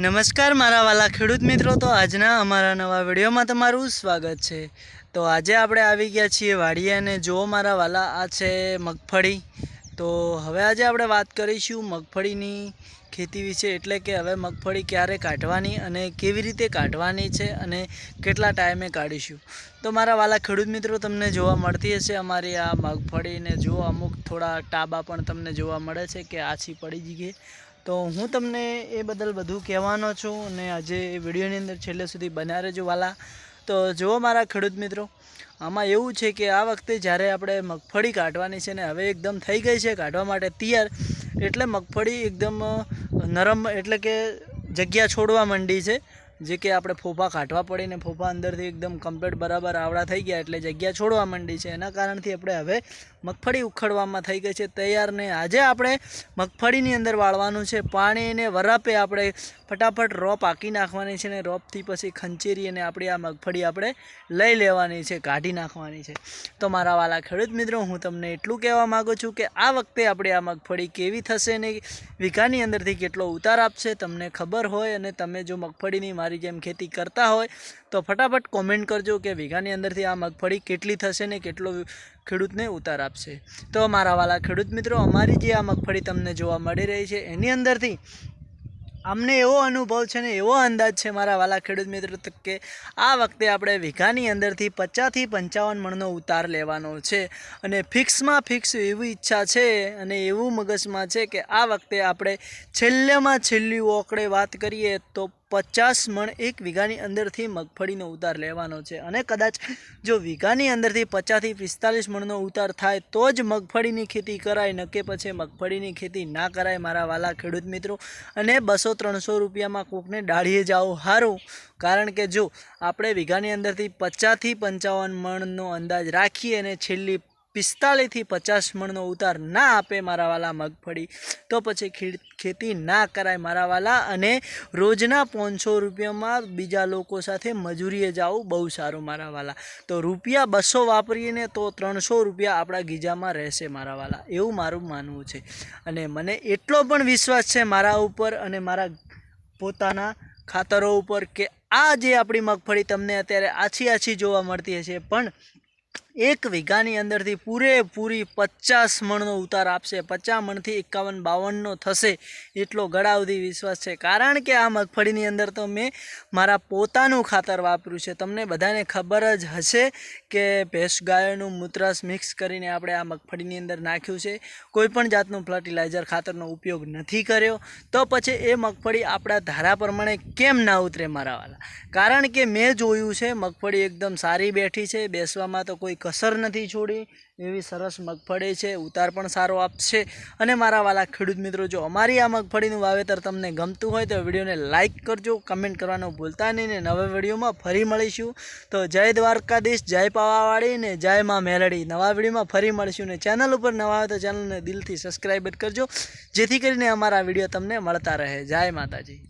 નમસ્કાર મારા વાલા ખેડૂત મિત્રો. તો આજના અમારા નવા વિડીયોમાં તમારું સ્વાગત છે. તો આજે આપણે આવી ગયા છીએ વાડીએ અને જુઓ મારા વાલા, આ છે મગફળી. તો હવે આજે આપણે વાત કરીશું મગફળીની ખેતી વિશે, એટલે કે હવે મગફળી ક્યારે કાઢવાની અને કેવી રીતે કાઢવાની છે અને કેટલા ટાઈમે કાઢીશું. તો મારા વાલા ખેડૂત મિત્રો, તમને જોવા મળતી હશે અમારી આ મગફળીને. જુઓ અમુક થોડા ટાબા પણ તમને જોવા મળે છે કે આછી પડી જ ગઈ તો હું તમને એ બદલ બધું કહેવાનો છું અને આજે એ વિડીયોની અંદર છેલ્લે સુધી બન્યા રહેજો વાલા. તો જુઓ મારા ખેડૂત મિત્રો, આમાં એવું છે કે આ વખતે જ્યારે આપણે મગફળી કાઢવાની છે ને હવે એકદમ થઈ ગઈ છે, કાઢવા માટે તૈયાર, એટલે મગફળી એકદમ નરમ એટલે કે જગ્યા છોડવા માંડી છે. જે કે આપણે ફોફા કાઢવા પડે ને ફોફા અંદરથી એકદમ કમ્પ્લીટ બરાબર આવડા થઈ ગયા એટલે જગ્યા છોડવા માંડી છે. એના કારણથી આપણે હવે મગફળી ઉખડવામાં થઈ ગઈ છે. તૈયાર ને આજે આપણે મગફળીની અંદર વાળવાનું છે. પાણીને વરાપે આપણે ફટાફટ રોપ પાકી નાખવાની છે ને રોપથી પછી ખંચેરી અને આપણી આ મગફળી આપણે લઈ લેવાની છે, કાઢી નાખવાની છે. તો મારા વાલા ખેડૂત મિત્રો, હું તમને એટલું કહેવા માગું છું કે આ વખતે આપણે આ મગફળી કેવી થશે ને વીઘાની અંદરથી કેટલો ઉતાર આપશે, તમને ખબર હોય અને તમે જો મગફળીની મારી જેમ ખેતી કરતા હોય, તો ફટાફટ કોમેન્ટ કરજો કે વીઘાની અંદરથી આ મગફળી કેટલી થશે ને કેટલો ખેડૂતને ઉતાર આપશે. તો મારા વાલા ખેડૂત મિત્રો, અમારી જે આ મગફળી તમને જોવા મળી રહી છે, એની અંદરથી અમને એવો અનુભવ છે ને એવો અંદાજ છે મારા વાલા ખેડૂત મિત્રો કે આ વખતે આપણે વીઘાની અંદરથી પચાસથી પંચાવન મણનો ઉતાર લેવાનો છે. અને ફિક્સમાં ફિક્સ એવી ઈચ્છા છે અને એવું મગજમાં છે કે આ વખતે આપણે છેલ્લેમાં છેલ્લી ઓકળે વાત કરીએ તો પચાસ મણ એક વીઘાની અંદરથી મગફળીનો ઉતાર લેવાનો છે. અને કદાચ જો વીઘાની અંદરથી પચાસથી પિસ્તાલીસ મણનો ઉતાર થાય, તો જ મગફળીની ખેતી કરાય, ન કે પછી મગફળીની ખેતી ના કરાય, મારા વાલા ખેડૂત મિત્રો. અને બસો ત્રણસો રૂપિયામાં કોકને ડાળીએ જાઓ હારું. કારણ કે જો આપણે વીઘાની અંદરથી પચાસથી પંચાવન મણનો અંદાજ રાખીએ અને છેલ્લી પિસ્તાળીસથી પચાસ મણનો ઉતાર ના આપે મારા વાલા મગફળી. તો પછી ખેતી ના કરાય મારા વાલા અને રોજના પાંચસો રૂપિયામાં બીજા લોકો સાથે મજૂરીએ જાવું બહુ સારું મારા વાલા. તો રૂપિયા બસો વાપરીને તો ત્રણસો રૂપિયા આપણા ગીજામાં રહેશે મારા વાલા. એવું મારું માનવું છે. અને મને એટલો પણ વિશ્વાસ છે મારા ઉપર અને મારા પોતાના ખાતરો ઉપર કે આ જે આપણી મગફળી તમને અત્યારે આછી આછી જોવા મળતી હશે, પણ એક વીઘાની અંદરથી પૂરેપૂરી પચાસ મણનો ઉતાર આપશે. પચાસ મણથી એકાવન, બાવનનો થશે એટલો ગળાવધી વિશ્વાસ છે. કારણ કે આ મગફળીની અંદર તો મેં મારા પોતાનું ખાતર વાપર્યું છે. તમને બધાને ખબર જ હશે કે ભેંસ ગાયોનું મૂત્રસ મિક્સ કરીને આપણે આ મગફળીની અંદર નાખ્યું છે. કોઈપણ જાતનું ફર્ટિલાઇઝર ખાતરનો ઉપયોગ નથી કર્યો. તો પછી એ મગફળી આપણા ધારા પ્રમાણે કેમ ના ઉતરે મારાવાલા કારણ કે મેં જોયું છે, મગફળી એકદમ સારી બેઠી છે. બેસવામાં તો કોઈ કસર નથી છોડી, એવી સરસ મગફળી છે, ઉતાર પણ સારો આપશે. અને મારા વાલા ખેડૂત મિત્રો, જો અમારી આ મગફળીનું વાવેતર તમને ગમતું હોય તો વિડીયોને લાઇક કરજો, કમેન્ટ કરવાનું ભૂલતા નહીં ને નવા વિડીયોમાં ફરી મળીશું. તો જય દ્વારકાધીશ, જય પાવાવાળી ને જય માં મેલડી. નવા વિડીયોમાં ફરી મળીશું ને ચેનલ ઉપર નવા હોય તો ચેનલને દિલથી સબસ્ક્રાઈબ કરજો, જેથી કરીને અમારા વીડિયો તમને મળતા રહે. જય માતાજી.